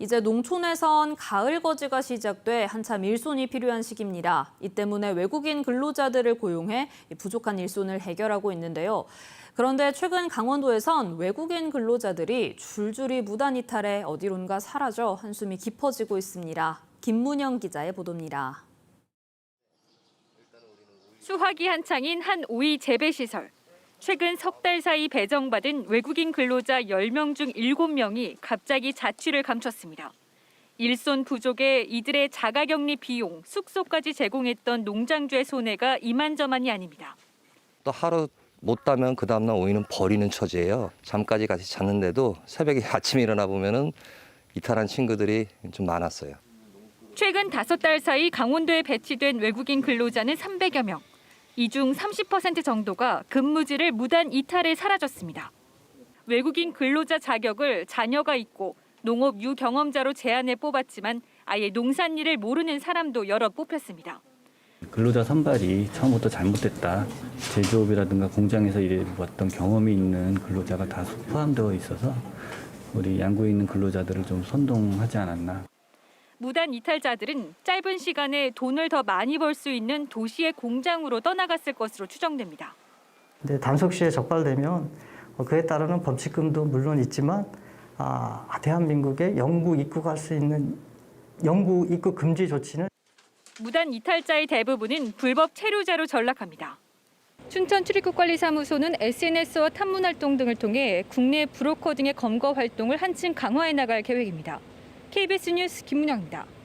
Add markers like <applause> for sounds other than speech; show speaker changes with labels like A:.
A: 이제 농촌에선 가을 거지가 시작돼 한참 일손이 필요한 시기입니다. 이 때문에 외국인 근로자들을 고용해 부족한 일손을 해결하고 있는데요. 그런데 최근 강원도에선 외국인 근로자들이 줄줄이 무단 이탈해 어디론가 사라져 한숨이 깊어지고 있습니다. 김문영 기자의 보도입니다.
B: 수확이 한창인 한 오이 재배 시설. 최근 석 달 사이 배정받은 외국인 근로자 10명 중 7명이 갑자기 자취를 감췄습니다. 일손 부족에 이들의 자가격리 비용, 숙소까지 제공했던 농장주의 손해가 이만저만이 아닙니다.
C: 또 하루 못 따면 그 다음날 오이는 버리는 처지예요. 잠까지 같이 잤는데도 새벽에 <laughs> 아침에 일어나 보면은 이탈한 친구들이 좀 많았어요.
B: 최근 다섯 달 사이 강원도에 배치된 외국인 근로자는 300여 명. 이 중 30% 정도가 근무지를 무단 이탈해 사라졌습니다. 외국인 근로자 자격을 자녀가 있고 농업 유경험자로 제한해 뽑았지만 아예 농산일을 모르는 사람도 여러 뽑혔습니다.
D: 근로자 선발이 처음부터 잘못됐다. 제조업이라든가 공장에서 일해봤던 경험이 있는 근로자가 다수 포함되어 있어서 우리 양구에 있는 근로자들을 좀 선동하지 않았나.
B: 무단 이탈자들은 짧은 시간에 돈을 더 많이 벌 수 있는 도시의 공장으로 떠나갔을 것으로 추정됩니다.
E: 근데 단속 시에 적발되면 어, 그에 따르는 범칙금도 물론 있지만 아, 대한민국에 영구 입국할 수 있는 영구 입국 금지 조치는
B: 무단 이탈자의 대부분은 불법 체류자로 전락합니다. 춘천 출입국관리사무소는 SNS와 탐문 활동 등을 통해 국내 브로커 등의 검거 활동을 한층 강화해 나갈 계획입니다. KBS 뉴스 김문영입니다.